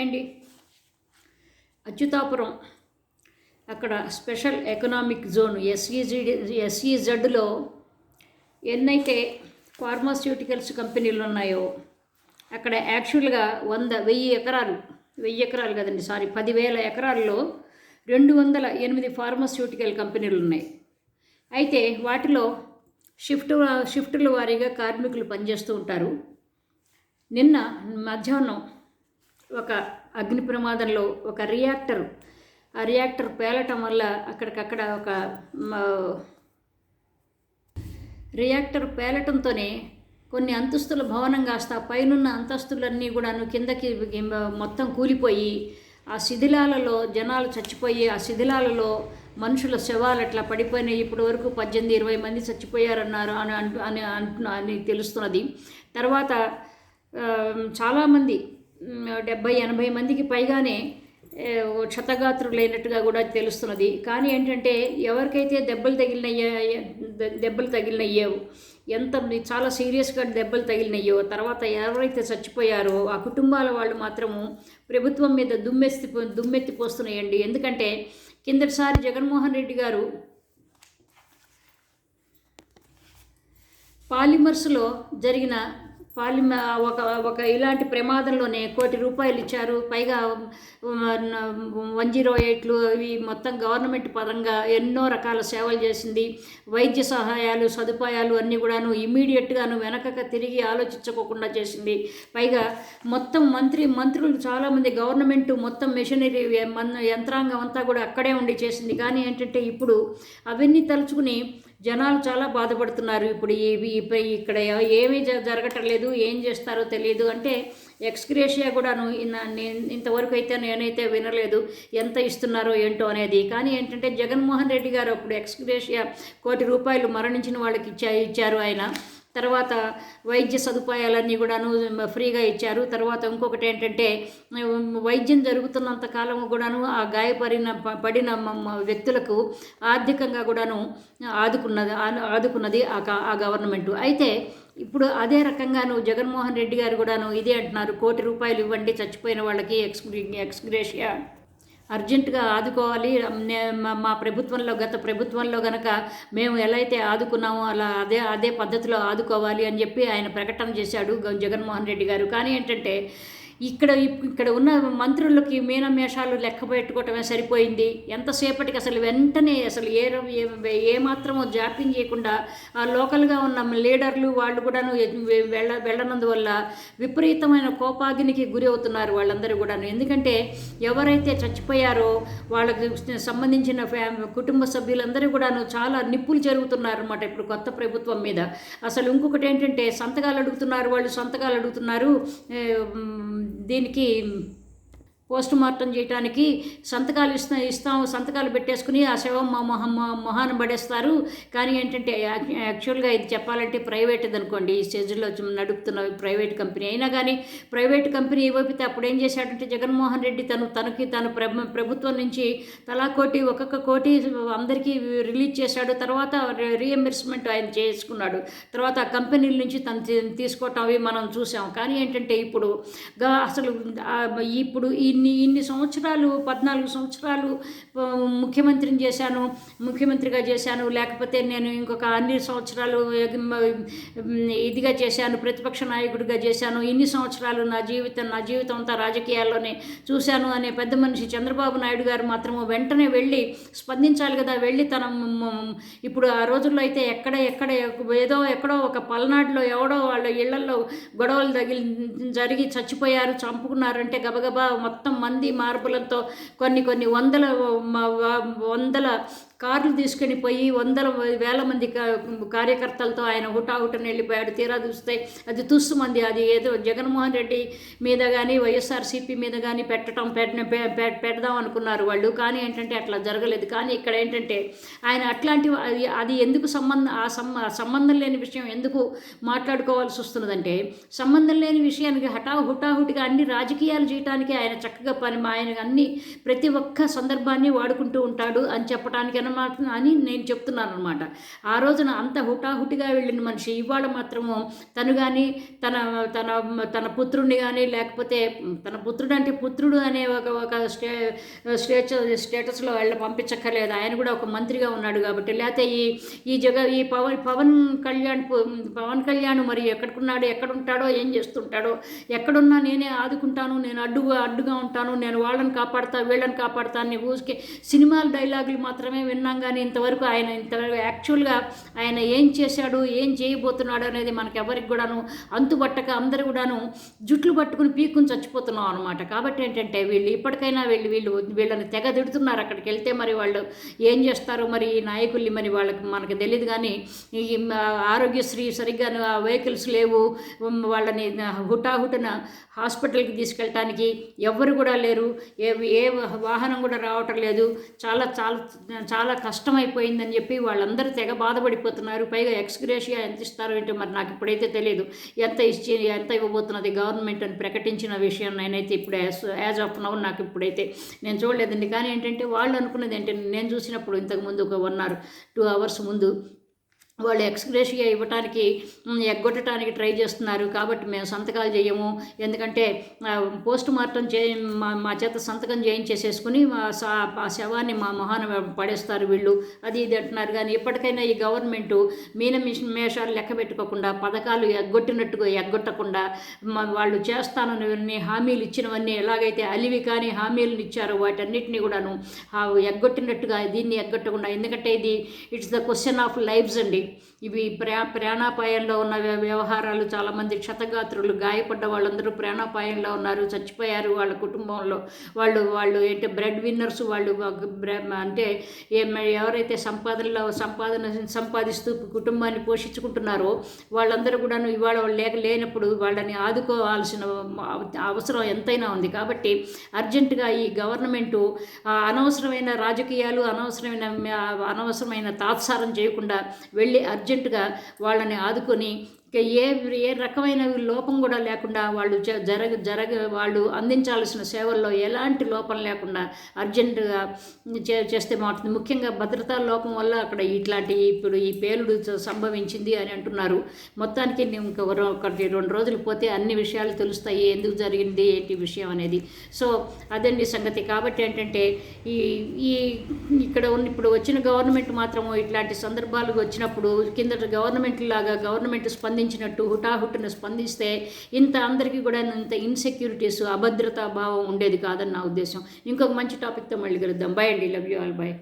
అండి అచ్యుతాపురం. అక్కడ special economic zone SEG ఎస్ఈజెడ్లో ఎన్నైతే ఫార్మాస్యూటికల్స్ కంపెనీలు ఉన్నాయో అక్కడ యాక్చువల్గా వంద వెయ్యి ఎకరాలు వెయ్యి ఎకరాలు కదండి సారీ పదివేల ఎకరాల్లో రెండు వందల ఎనిమిది ఫార్మాస్యూటికల్ కంపెనీలు ఉన్నాయి అయితే వాటిలో షిఫ్ట్ షిఫ్టుల వారీగా కార్మికులు పనిచేస్తూ ఉంటారు. నిన్న మధ్యాహ్నం ఒక అగ్ని ప్రమాదంలో ఒక రియాక్టర్ ఆ రియాక్టర్ పేలటం వల్ల అక్కడికక్కడ ఒక రియాక్టర్ పేలటంతోనే కొన్ని అంతస్తుల భవనం కాస్త పైనున్న అంతస్తులన్నీ కూడాను కిందకి మొత్తం కూలిపోయి ఆ శిథిలాలలో జనాలు చచ్చిపోయి ఆ శిథిలాలలో మనుషుల శవాలు అట్లా పడిపోయినాయి. ఇప్పటి వరకు పద్దెనిమిది ఇరవై మంది చచ్చిపోయారన్నారు అని అంటు అని అంటున్నా అని తెలుస్తున్నది. తర్వాత చాలామంది డెబ్బై ఎనభై మందికి పైగానే క్షతగాత్రులైనట్టుగా కూడా తెలుస్తున్నది. కానీ ఏంటంటే ఎవరికైతే దెబ్బలు తగిలినయ్యా దెబ్బలు తగిలినయ్యో ఎంత చాలా సీరియస్గా దెబ్బలు తగిలినయ్యో తర్వాత ఎవరైతే చచ్చిపోయారో ఆ కుటుంబాల వాళ్ళు మాత్రము ప్రభుత్వం మీద దుమ్మెత్తి దుమ్మెత్తి పోస్తున్నాయండి. ఎందుకంటే కిందటిసారి జగన్మోహన్ రెడ్డి గారు పాలిమర్స్లో జరిగిన పాలిమ ఒక ఒక ఇలాంటి ప్రమాదంలోనే కోటి రూపాయలు ఇచ్చారు. పైగా వన్ జీరో ఎయిట్లు ఇవి మొత్తం గవర్నమెంట్ పరంగా ఎన్నో రకాల సేవలు చేసింది. వైద్య సహాయాలు సదుపాయాలు అన్నీ కూడాను ఇమీడియట్గాను వెనకక తిరిగి ఆలోచించుకోకుండా చేసింది. పైగా మొత్తం మంత్రి మంత్రులు చాలామంది గవర్నమెంట్ మొత్తం మెషినరీ యంత్రాంగం అంతా కూడా అక్కడే ఉండి చేసింది. కానీ ఏంటంటే ఇప్పుడు అవన్నీ తలుచుకుని జనాలు చాలా బాధపడుతున్నారు. ఇప్పుడు ఇవి ఇప్ప- ఇక్కడ ఏమీ జరగటం లేదు ఏం చేస్తారో తెలియదు. అంటే ఎక్స్గ్రేషియా కూడాను నేను ఇంతవరకు అయితే నేనైతే వినలేదు. ఎంత ఇస్తున్నారో ఏంటో అనేది. కానీ ఏంటంటే జగన్మోహన్ రెడ్డి గారు అప్పుడు ఎక్స్గ్రేషియా కోటి రూపాయలు మరణించిన వాళ్ళకి ఇచ్చా ఇచ్చారు ఆయన. తర్వాత వైద్య సదుపాయాలన్నీ కూడాను ఫ్రీగా ఇచ్చారు. తర్వాత ఇంకొకటి ఏంటంటే వైద్యం జరుగుతున్నంత కాలం కూడాను ఆ గాయపడిన పడిన వ్యక్తులకు ఆర్థికంగా కూడాను ఆదుకున్నది ఆదుకున్నది ఆ ఆ గవర్నమెంట్. అయితే ఇప్పుడు అదే రకంగాను జగన్మోహన్ రెడ్డి గారు కూడాను ఇదే అంటున్నారు కోటి రూపాయలు ఇవ్వండి చచ్చిపోయిన వాళ్ళకి ఎక్స్ ఎక్స్గ్రేషియా? అర్జెంటుగా ఆదుకోవాలి. నే- మా- ప్రభుత్వంలో గత ప్రభుత్వంలో గనక మేము ఎలా అయితే ఆదుకున్నామో అలా అదే అదే పద్ధతిలో ఆదుకోవాలి అని చెప్పి ఆయన ప్రకటన చేశాడు జగన్మోహన్ రెడ్డి గారు. కానీ ఏంటంటే ఇక్కడ ఇక్కడ ఉన్న మంత్రులకి మీనమేషాలు లెక్క పెట్టుకోవటమే సరిపోయింది. ఎంతసేపటికి అసలు వెంటనే అసలు ఏ ఏమాత్రం జాప్యం చేయకుండా ఆ లోకల్గా ఉన్న లీడర్లు వాళ్ళు కూడాను వెళ్ళ వెళ్ళనందువల్ల విపరీతమైన కోపాగ్నికి గురి అవుతున్నారు వాళ్ళందరూ కూడాను. ఎందుకంటే ఎవరైతే చచ్చిపోయారో వాళ్ళకి సంబంధించిన ఫ్యా కుటుంబ సభ్యులందరూ కూడాను చాలా నిప్పులు జరుగుతున్నారు అనమాట ఇప్పుడు కొత్త ప్రభుత్వం మీద. అసలు ఇంకొకటి ఏంటంటే సంతకాలు అడుగుతున్నారు వాళ్ళు సంతకాలు అడుగుతున్నారు. దీనికి పోస్ట్ మార్టం చేయడానికి సంతకాలు ఇస్తా ఇస్తాం సంతకాలు పెట్టేసుకుని ఆ శవం మా మొహం మొహాన పడేస్తారు. కానీ ఏంటంటే యాక్చువల్గా ఇది చెప్పాలంటే ప్రైవేట్ అనుకోండి. ఈ స్టేజ్లో నడుపుతున్న ప్రైవేట్ కంపెనీ. అయినా కానీ ప్రైవేట్ కంపెనీ ఇవ్వకపోతే అప్పుడు ఏం చేశాడంటే జగన్మోహన్ రెడ్డి తను తనకి తను ప్రభ ప్రభుత్వం నుంచి తలా కోటి ఒక్కొక్క కోటి అందరికీ రిలీజ్ చేశాడు. తర్వాత రీఎంబర్స్మెంట్ ఆయన చేసుకున్నాడు. తర్వాత ఆ కంపెనీల నుంచి తను తీసుకోవటం అవి మనం చూసాం. కానీ ఏంటంటే ఇప్పుడు అసలు ఇప్పుడు ఈ ఇన్ని ఇన్ని సంవత్సరాలు పద్నాలుగు సంవత్సరాలు ముఖ్యమంత్రిని చేశాను ముఖ్యమంత్రిగా చేశాను లేకపోతే నేను ఇంకొక అన్ని సంవత్సరాలు ఇదిగా చేశాను ప్రతిపక్ష నాయకుడిగా చేశాను ఇన్ని సంవత్సరాలు నా జీవితం నా జీవితం అంతా రాజకీయాల్లోనే చూశాను అనే పెద్ద మనిషి చంద్రబాబు నాయుడు గారు మాత్రము వెంటనే వెళ్ళి స్పందించాలి కదా వెళ్ళి తన ఇప్పుడు ఆ రోజుల్లో అయితే ఎక్కడ ఎక్కడ ఏదో ఎక్కడో ఒక పల్నాడులో ఎవడో వాళ్ళ ఇళ్ళలో గొడవలు తగిలి జరిగి చచ్చిపోయారు చంపుకున్నారంటే గబగబా మొత్తం మొత్తం మంది మార్పులతో కొన్ని కొన్ని వందల వందల కార్లు తీసుకుని పోయి వందల వేల మంది కార్యకర్తలతో ఆయన హుటాహుటని వెళ్ళిపోయాడు. తీరా చూస్తే అది తుస్సు మంది అది ఏదో జగన్మోహన్ రెడ్డి మీద కానీ వైఎస్ఆర్సీపీ మీద కానీ పెట్టడం పెట్ట పెడదాం అనుకున్నారు వాళ్ళు. కానీ ఏంటంటే అట్లా జరగలేదు. కానీ ఇక్కడ ఏంటంటే ఆయన అట్లాంటి అది- అది ఎందుకు సంబంధం ఆ ఆ సంబంధం లేని విషయం ఎందుకు మాట్లాడుకోవాల్సి వస్తున్నదంటే సంబంధం లేని విషయానికి హఠా హుటాహుటిగా అన్ని రాజకీయాలు చేయడానికి ఆయన చక్కగా పని ఆయన అన్ని ప్రతి ఒక్క సందర్భాన్ని వాడుకుంటూ ఉంటాడు అని చెప్పడానికి అనమాట అని నేను చెప్తున్నాను అనమాట ఆ రోజున అంత హుటాహుటిగా వెళ్ళిన మనిషి ఇవాళ మాత్రము తను కానీ తన తన తన పుత్రుడిని కానీ లేకపోతే తన పుత్రుడు అంటే పుత్రుడు అనే ఒక ఒక స్టే స్టేటస్ స్టేటస్లో వెళ్ళ పంపించక్కర్లేదు. ఆయన కూడా ఒక మంత్రిగా ఉన్నాడు కాబట్టి లేకపోతే ఈ ఈ జగ ఈ పవన్ పవన్ కళ్యాణ్ పవన్ కళ్యాణ్ మరి ఎక్కడికున్నాడు ఎక్కడుంటాడో ఏం చేస్తుంటాడో ఎక్కడున్నా నేనే ఆదుకుంటాను నేను అడ్డుగా అడ్డుగా ఉంటాను నేను వాళ్ళని కాపాడుతా వీళ్ళని కాపాడుతా అని ఊరికే సినిమాల డైలాగులు మాత్రమే విన్నాం కానీ ఇంతవరకు ఆయన ఇంతవరకు యాక్చువల్గా ఆయన ఏం చేశాడు ఏం చేయబోతున్నాడు అనేది మనకి ఎవరికి కూడాను అంతుబట్టక అందరూ కూడాను జుట్లు పట్టుకుని పీక్కుని చచ్చిపోతున్నాం అనమాట కాబట్టి ఏంటంటే వీళ్ళు ఇప్పటికైనా వీళ్ళు వీళ్ళు వీళ్ళని తెగ తిడుతున్నారు అక్కడికి వెళ్తే మరి వాళ్ళు ఏం చేస్తారు? మరి ఈ నాయకుల్ని మరి వాళ్ళకి మనకు తెలియదు కానీ ఈ ఆరోగ్యశ్రీ సరిగ్గా వెహికల్స్ లేవు. వాళ్ళని హుటాహుటిన హాస్పిటల్కి తీసుకెళ్ళటానికి ఎవ్వరు కూడా లేరు. ఏ ఏ వాహనం కూడా రావటం లేదు. చాలా చాలా చాలా చాలా కష్టమైపోయిందని చెప్పి వాళ్ళందరూ తెగ బాధపడిపోతున్నారు. పైగా ఎక్స్గ్రేషియా ఎంత ఇస్తారో ఏంటో మరి నాకు ఇప్పుడైతే తెలియదు. ఎంత ఇచ్చి ఎంత ఇవ్వబోతున్నది గవర్నమెంట్ అని ప్రకటించిన విషయం నేనైతే ఇప్పుడు యాజ్ యాజ్ ఆఫ్ నౌ నాకు ఇప్పుడైతే నేను చూడలేదండి. కానీ ఏంటంటే వాళ్ళు అనుకున్నది ఏంటంటే నేను చూసినప్పుడు ఇంతకుముందు ఒక వన్ అవర్ టూ అవర్స్ ముందు వాళ్ళు ఎక్స్గ్రేషియా ఇవ్వటానికి ఎగ్గొట్టడానికి ట్రై చేస్తున్నారు. కాబట్టి మేము సంతకాలు చేయము. ఎందుకంటే పోస్ట్ మార్టం చే మా మా చేత సంతకం చేయించేసేసుకుని మా ఆ శవాన్ని మా మొహాన పడేస్తారు వీళ్ళు. అది ఇది అంటున్నారు. కానీ ఇప్పటికైనా ఈ గవర్నమెంట్ మీన మిష- మేషాలు లెక్క పెట్టుకోకుండా పథకాలు ఎగ్గొట్టినట్టుగా ఎగ్గొట్టకుండా మ- వాళ్ళు చేస్తానని హామీలు ఇచ్చినవన్నీ ఎలాగైతే అలివి కానీ హామీలను ఇచ్చారో వాటన్నిటిని కూడాను ఎగ్గొట్టినట్టుగా దీన్ని ఎగ్గొట్టకుండా. ఎందుకంటే ఇది it's the question of lives అండి. ఇవి ప్రా ప్రాణాపాయంలో ఉన్న వ్య- వ్యవహారాలు చాలామంది క్షతగాత్రులు గాయపడ్డ వాళ్ళందరూ ప్రాణాపాయంలో ఉన్నారు చచ్చిపోయారు వాళ్ళ కుటుంబంలో. వాళ్ళు వాళ్ళు ఏంటి బ్రెడ్ విన్నర్స్ వాళ్ళు అంటే ఎవరైతే సంపాదనలో సంపాదన సంపాదిస్తూ కుటుంబాన్ని పోషించుకుంటున్నారో వాళ్ళందరూ కూడాను ఇవాళ వాళ్ళు లేక లేనప్పుడు వాళ్ళని ఆదుకోవాల్సిన అవసరం ఎంతైనా ఉంది. కాబట్టి అర్జెంటుగా ఈ గవర్నమెంటు అనవసరమైన రాజకీయాలు అనవసరమైన అనవసరమైన తాత్సారం చేయకుండా వెళ్ళి అర్జెంటుగా వాళ్ళని ఆదుకొని ఏ ఏ రకమైన లోపం కూడా లేకుండా వాళ్ళు జరగ జరగ వాళ్ళు అందించాల్సిన సేవల్లో ఎలాంటి లోపం లేకుండా అర్జెంటుగా చే చేస్తే బాగుంటుంది. ముఖ్యంగా భద్రతా లోపం వల్ల అక్కడ ఇట్లాంటి ఇప్పుడు ఈ పేలుడు సంభవించింది అని అంటున్నారు. మొత్తానికి నేను ఇంక ఒకటి రెండు రోజులు పోతే అన్ని విషయాలు తెలుస్తాయి. ఎందుకు జరిగింది ఏంటి విషయం అనేది. సో అదండి సంగతి. కాబట్టి ఏంటంటే ఈ ఈ ఇక్కడ ఉన్న ఇప్పుడు వచ్చిన గవర్నమెంట్ మాత్రము ఇట్లాంటి సందర్భాలు వచ్చినప్పుడు కిందట గవర్నమెంట్ లాగా గవర్నమెంట్ స్పందించినట్టు హుటాహుట్టున స్పందిస్తే ఇంత అందరికీ కూడా ఇంత ఇన్సెక్యూరిటీస్ అభద్రతా భావం ఉండేది కాదని నా ఉద్దేశం. ఇంకొక మంచి టాపిక్తో మళ్ళీ కలుద్దాం. బై అండి. Love you all bye